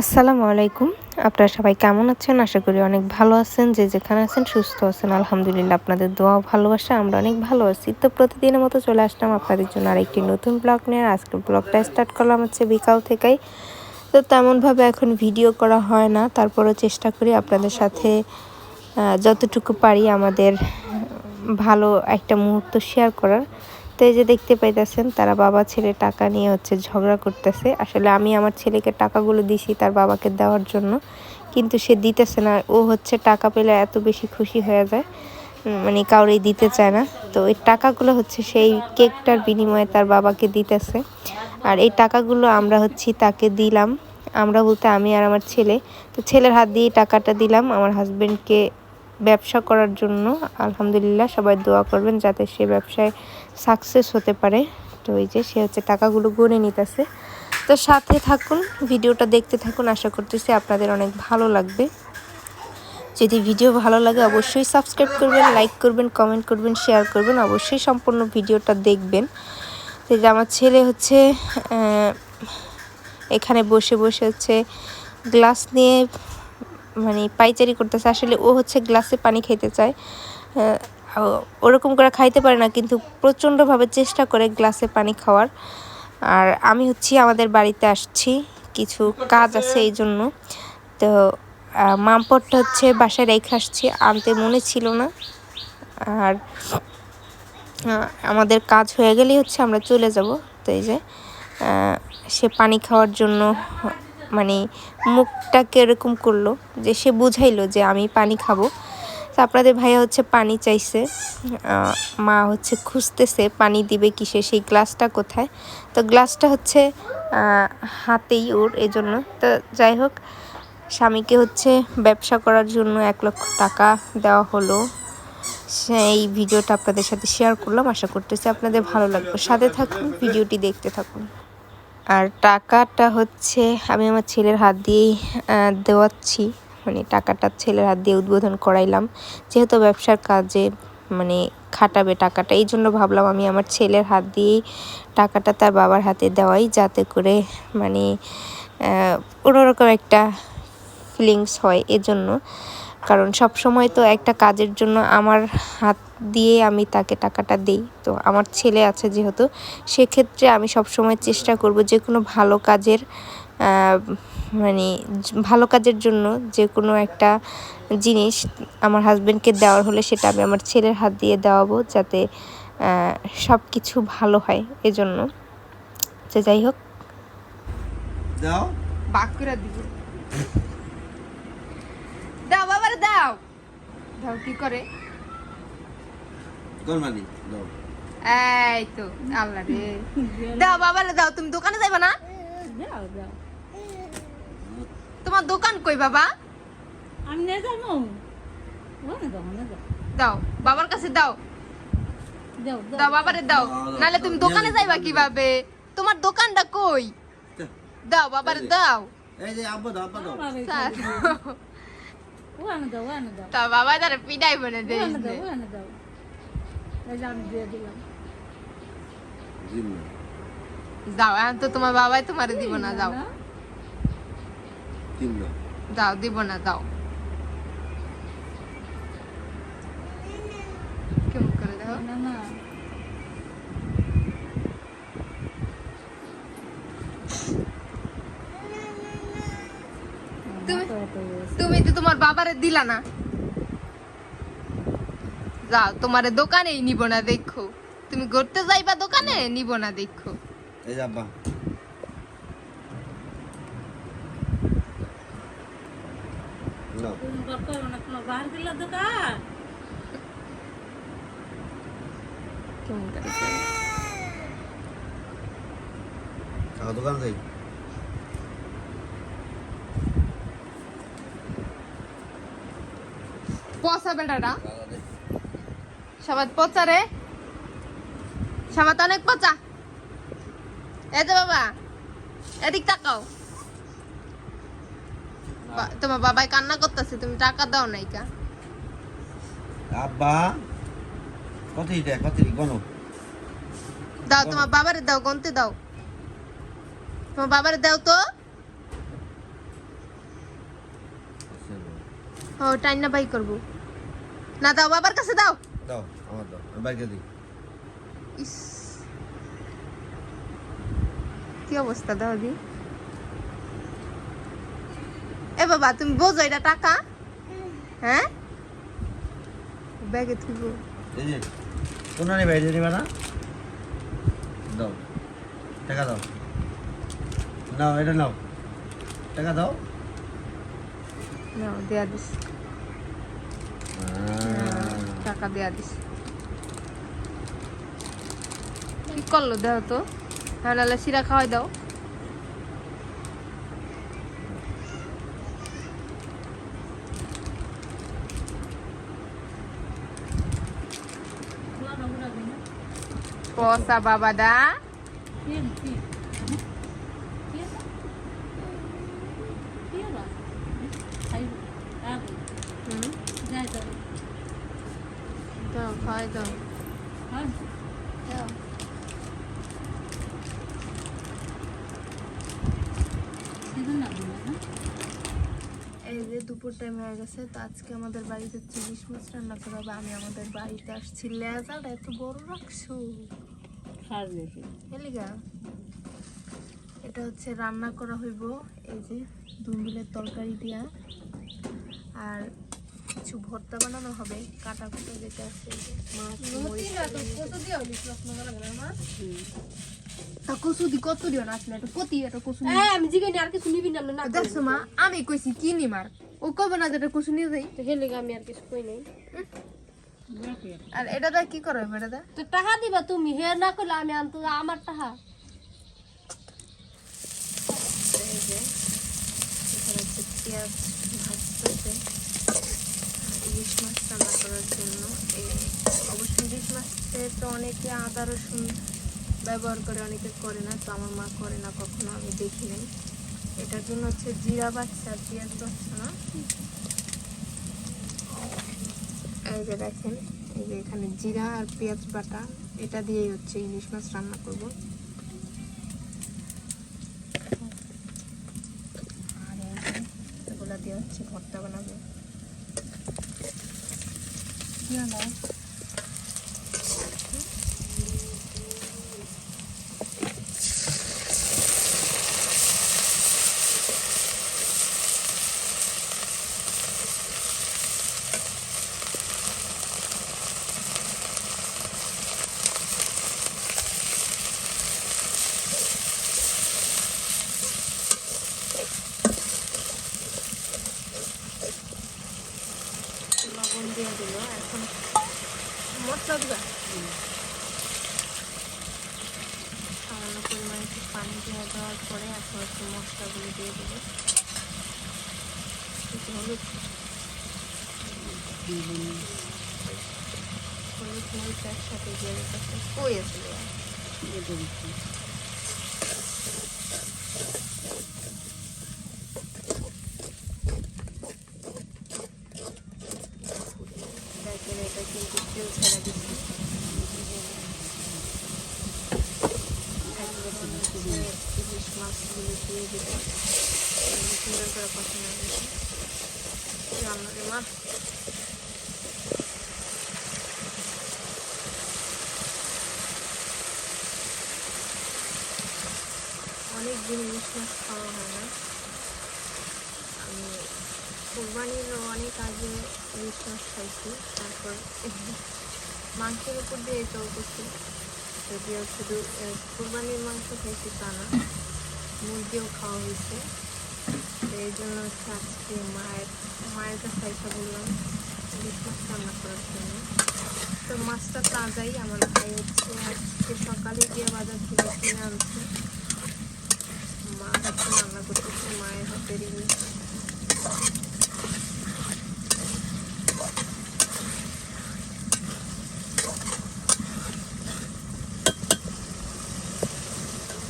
আসসালামু আলাইকুম। আপনারা সবাই কেমন আছেন? আশা করি অনেক ভালো আছেন। যে যেখানে আছেন সুস্থ আছেন। আলহামদুলিল্লাহ, আপনাদের দোয়া ভালোবাসা, আমরা অনেক ভালো আছি। তো প্রতিদিনের মতো চলে আসলাম আপনাদের জন্য আরেকটি নতুন ব্লগ নিয়ে। আজকের ব্লগটা স্টার্ট করলাম হচ্ছে বিকাল থেকেই। তো তেমনভাবে এখন ভিডিও করা হয় না। তারপরও চেষ্টা করি আপনাদের সাথে যতটুকু পারি আমাদের ভালো একটা মুহূর্ত শেয়ার করার। তো যে দেখতে পাইতেছেন, তারা বাবা ছেলে টাকা নিয়ে হচ্ছে ঝগড়া করতেছে। আসলে আমি আমার ছেলেকে টাকাগুলো দিছি তার বাবাকে দেওয়ার জন্য, কিন্তু সে দিতেছে না। ও হচ্ছে টাকা পেলে এত বেশি খুশি হয়ে যায় মানে কাউরেই দিতে চায় না। তো এই টাকাগুলো হচ্ছে সেই কেকটার বিনিময়ে তার বাবাকে দিতেছে। আর এই টাকাগুলো আমরা হচ্ছি তাকে দিলাম। আমরা বলতে আমি আর আমার ছেলে। তো ছেলের হাত দিয়ে টাকাটা দিলাম আমার হাজবেন্ডকে ব্যবসা করার জন্য। আলহামদুলিল্লাহ সবাই দোয়া করবেন যাতে সে ব্যবসায় সাকসেস হতে পারে। তো এই যে সে হচ্ছে টাকাগুলো গড়ে নিতেছে। তো সাথে থাকুন, ভিডিওটা দেখতে থাকুন। আশা করতেছি আপনাদের অনেক ভালো লাগবে। যদি ভিডিও ভালো লাগে অবশ্যই সাবস্ক্রাইব করবেন লাইক করবেন কমেন্ট করবেন শেয়ার করবেন। অবশ্যই সম্পূর্ণ ভিডিওটা দেখবেন। তো যে আমার ছেলে হচ্ছে এখানে বসে বসে হচ্ছে গ্লাস নিয়ে মানে পাইচারি করতেছে। আসলে ও হচ্ছে গ্লাসে পানি খেতে চায়। ওরকম করে খাইতে পারে না, কিন্তু প্রচণ্ডভাবে চেষ্টা করে গ্লাসে পানি খাওয়ার। আর আমি হচ্ছি, আমাদের বাড়িতে আসছি, কিছু কাজ আছে এই জন্য। তো মামপটটা হচ্ছে বাসায় রেখে আসছি, আনতে মনে ছিল না। আর আমাদের কাজ হয়ে গেলেই হচ্ছে আমরা চলে যাব। তো এই যে সে পানি খাওয়ার জন্য মানে মুখটাকে এরকম করল যে সে বুঝাইলো যে আমি পানি খাব। তো আপনাদের ভাইয়া হচ্ছে পানি চাইছে। মা হচ্ছে খুঁজতেছে পানি দিবে কিসে, সেই গ্লাসটা কোথায়? তো গ্লাসটা হচ্ছে হাতেই ওর এজন্য। তো যাই হোক, স্বামীকে হচ্ছে ব্যবসা করার জন্য এক লক্ষ টাকা দেওয়া হলো। সেই ভিডিওটা আপনাদের সাথে শেয়ার করলাম। আশা করতেছি আপনাদের ভালো লাগবে। সাথে থাকুন, ভিডিওটি দেখতে থাকুন। আর টাকাটা হচ্ছে আমি আমার ছেলের হাত দিয়েই দেওয়াচ্ছি। মানে টাকাটা ছেলের হাত দিয়ে উদ্বোধন করাইলাম। যেহেতু ব্যবসার কাজে মানে খাটাবে টাকাটা, এই জন্য ভাবলাম আমি আমার ছেলের হাত দিয়েই টাকাটা তার বাবার হাতে দেওয়াই, যাতে করে মানে অন্যরকম একটা ফিলিংস হয় এজন্য। কারণ সব সময় তো একটা কাজের জন্য আমার হাত দিয়ে আমি তাকে টাকাটা দিই। তো আমার ছেলে আছে যেহেতু, সেক্ষেত্রে আমি সব সময় চেষ্টা করব যে কোনো ভালো কাজের মানে ভালো কাজের জন্য যে কোনো একটা জিনিস আমার হাজব্যান্ডকে দেওয়ার হলে সেটা আমি আমার ছেলের হাত দিয়ে দেওয়াবো যাতে সব কিছু ভালো হয় এজন্য। তো যাই হোক। দাও। বাক করে দিব। দাও বাবারে দাও। দাও কি করে? গরমানি দাও। এই তো আল্লাহ রে। দাও বাবারে দাও। তুমি দোকানে যাইবা না? যাও যাও তোমার দোকান কই বাবা? আমি না যাব। দাও বাবার কাছে দাও। দাও বাবারে দাও। নালে তুমি দোকানে যাইবা কীভাবে? তোমার দোকানটা কই? দাও বাবারে দাও। এই যে আব্বা দাও আব্বা দাও। স্যার, ওখানে যাও ওখানে তা বাবা তারা পিটাই বনে দেয়। যাও এখন তো তোমার বাবাই তোমারে দিব না যাও। যাও দিব না যাও কেমন করে দেখো? না না। তুমি- তো তোমার বাবারে দিলা না। যাও তোমার দোকানেই নিব না দেখো। তুমি ঘুরতে যাইবা দোকানে নিব না দেখো। এই যে আব্বা নাও। তুমি গপ করো না তোমার বাহার দিল দোকান যাই। পচা বেটাটা। সবাই পচা রে। সবাই অনেক পচা। এই যে বাবা এদিক তাকাও। তোমার বাবাই কান্না করতেছে তুমি টাকা দাও নাই কা। আব্বা কত এটা কত গণ দাও তোমার বাবারে দাও গন্তে দাও। তোমার বাবারে দাও তো। ও টাইম না বাই করব। না দাও বাবার কাছে দাও। দাও আমার দাও আমি বাইকে দিই। ইস। কি অবস্থা দাও দি? এ বাবা তুমি বোঝো এটা টাকা? হ্যাঁ? ব্যাগে থুবো এই যে কোন নিবে না? দাও টাকা দাও। নাও এটা নাও। টাকা দাও। নাও দেয়া দিস। টাকা দেয়া দিস। কি করল দাও তো? হ্যাঁ নাহলে সিরা খাওয়াই দাও। যাই যাই দাও খাওয়াই দাও এই যে দুপুর টাইম হয়ে গেছে, তো আজকে আমাদের বাড়িতে চিলিশ মাছ রান্না করা হবে। আমি আমাদের বাড়িতে আসছি। লেজাটা এত বড় রাখছো। বেশি এলিগা এটা হচ্ছে রান্না করা হইব এই যে দুম্বিলের তরকারি দিয়া। আর কিছু ভর্তা বানানো হবে কাটা কুটা যেটা আছে এই যে মাছ মরিচ তা কচু দি কত দিও না আসলে কতি এটা কচু হ্যাঁ আমি জিগাই আর কিছু নিবি না না মা আমি কইছি কি নি মার ও কবে না যেটা কচু নিয়ে যাই। হেলে আমি আর কিছু কই নাই। আর এটা দা কি করবে এটা দা তো টাকা দিবা তুমি হে না করলে আমি আনতো আমার টাকা পেঁয়াজ ভাজতেছে ইলিশ মাছ রান্না করার জন্য এই অবশ্য ইলিশ মাছে তো অনেকে আদা রসুন ব্যবহার করে অনেকে করে না তো আমার মা করে না কখনো আমি দেখি নাই এটার জন্য হচ্ছে জিরা বাচ্চা পেঁয়াজ বাচ্চা না এই দেখেন, এই যে এখানে জিরা আর পেঁয়াজ বাটা, এটা দিয়েই হচ্ছে ইলিশ মাছ রান্না করব। আর এগুলা দিয়ে হচ্ছে ভর্তা বানাবো দিয়ে দাও। লবণ দিয়ে দিল এখন মশলা দিবা সামান্য পরিমাণে একটু পানি দিয়ে দেওয়ার পরে এখন একটু মশলাগুলো দিয়ে দেবো। হলুদ হলুদ মরিচ একসাথে দিয়ে দিতেছে কই আছে এটা কিন্তু তেল ছেড়ে দিচ্ছি এখন হচ্ছে ইলিশ মাছগুলো দিয়ে দেবো সুন্দর করে পছন্দ হয়েছে রান্নারে মা। অনেক দিন ইলিশ মাছ খাওয়া হয় না। আমি কোরবানির অনেক আগে ইলিশ মাছ খাইছি, তারপর মাংসের উপর দিয়ে এটাও করছি। যদিও শুধু কোরবানির মাংস খাইছি তা না, মুরগিও খাওয়া হয়েছে। এই জন্য হচ্ছে আজকে মায়ের মায়ের কাছে এসে বললাম ইলিশ রান্না করার জন্য। তো মাছটা তাজাই আমার ভাই হচ্ছে আজকে সকালে গিয়ে বাজার থেকে কিনে আনছে। মা হচ্ছে রান্না করতেছে মায়ের হাতের ইলিশ।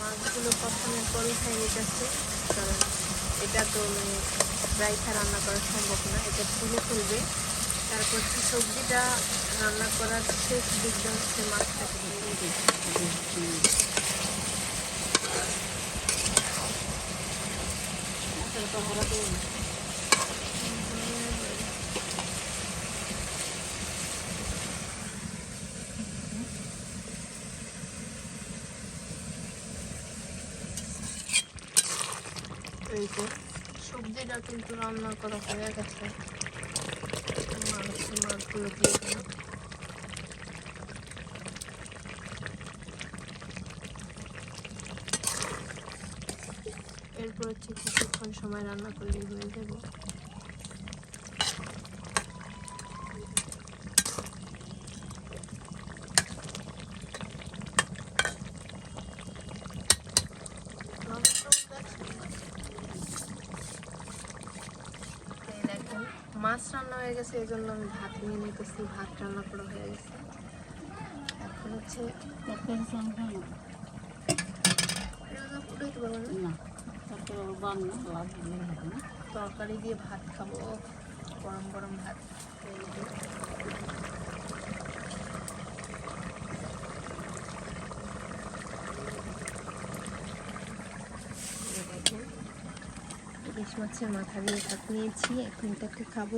মাছগুলো কখনো পরে খাই নিতেছে কারণ এটা তো মানে রাইখা রান্না করা সম্ভব না, এটা তুলে ফেলবে তারপর কি সবজিটা রান্না করার শেষ দিকটা হচ্ছে মাছটাকে দিয়ে দিবে। আসলে তো আমরা তো হুম, এই যে সবজিটা কিন্তু রান্না করা হয়ে গেছে মাছ মাছগুলো দিয়ে দিলাম। এরপর হচ্ছে কিছুক্ষণ সময় রান্না করলেই হয়ে যাবে মাছ রান্না হয়ে গেছে এই জন্য আমি ভাত নিয়ে নিতেছি ভাত রান্না করে হয়ে গেছে। এখন হচ্ছে তরকারি দিয়ে ভাত খাব গরম গরম ভাত এই যে। এই দেখেন ইলিশ মাছের মাথা দিয়ে ভাত নিয়েছি এখন এটাকে খাব।